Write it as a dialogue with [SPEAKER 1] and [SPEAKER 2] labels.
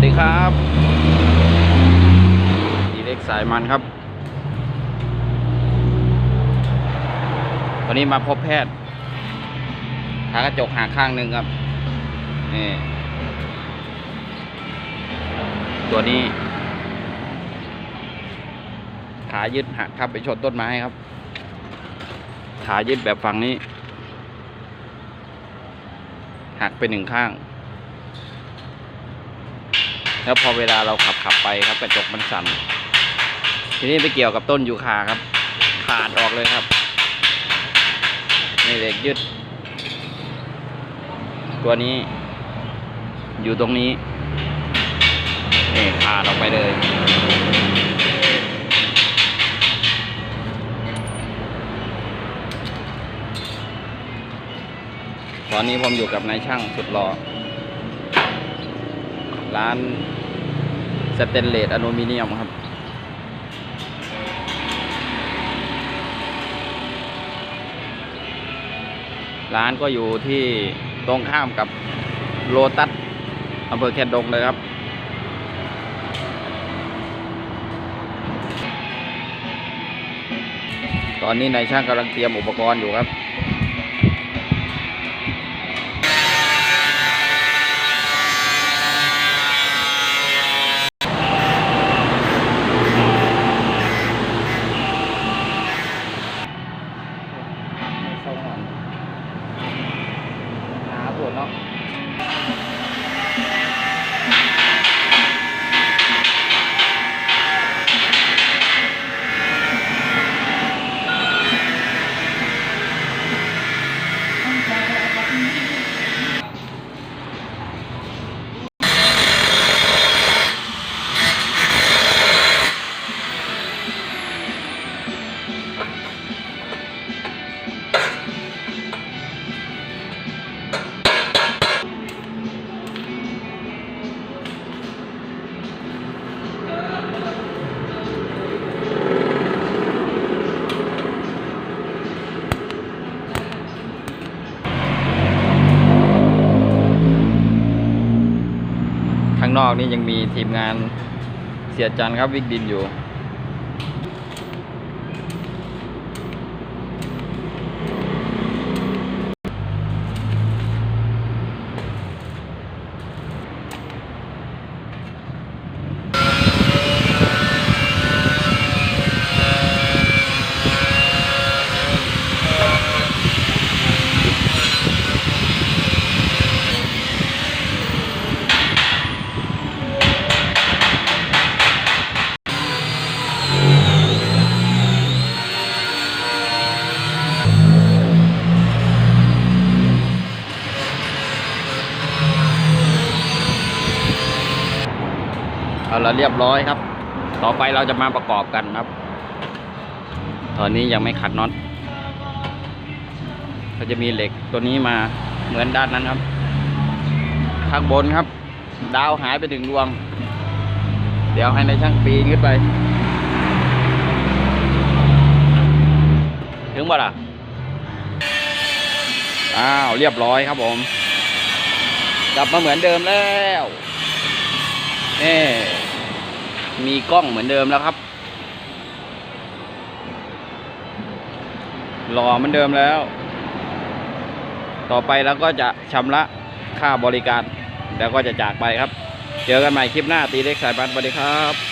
[SPEAKER 1] วัสดีครับดีเล็กสายมันครับ วันนี้มาพบแพทย์หากระจกหาข้างหนึ่งครับ นี่ ตัวนี้ ขายึดหักครับไปชนต้นไม้ครับ ขายึดแบบฝั่งนี้ หักไปหนึ่งข้าง แล้วพอเวลาเราขับขับไปครับกระจกมันสั่น ทีนี้ไปเกี่ยวกับต้นยูคาครับ ขาดออกเลยครับนี่เหล็กยึด ตัวนี้ อยู่ตรงนี้นี่ขาดออกไปเลยตอนนี้ผมอยู่กับนายช่างสุดหล่อ ร้านสเตนเลสอลูมิเนียมครับ ร้านก็อยู่ที่ตรงข้ามกับโลตัสอำเภอแคนดงเลยครับ ตอนนี้นายช่างกำลังเตรียมอุปกรณ์อยู่ครับ เข้าฝันางนอกนี่ยังมีทีมงานเสียจันครับวิกดินอยู่ เอาเรียบร้อยครับ ต่อไปเราจะมาประกอบกันครับ ตอนนี้ยังไม่ขัดน็อตก็จะมีเหล็กตัวนี้มาเหมือนด้านนั้นครับ ข้างบนครับ ดาวหายไปถึงดวง เดี๋ยวให้ในช่างปีนขึ้นไป ถึงบ่ล่ะ อ้าว เรียบร้อยครับผมกลับมาเหมือนเดิมแล้วนี่ มีกล้องเหมือนเดิมแล้วครับ หล่อเหมือนเดิมแล้ว ต่อไปเราก็จะชำระค่าบริการ แล้วก็จะจากไปครับ เจอกันใหม่คลิปหน้าตีเล็กสายบันสวัสดีครับ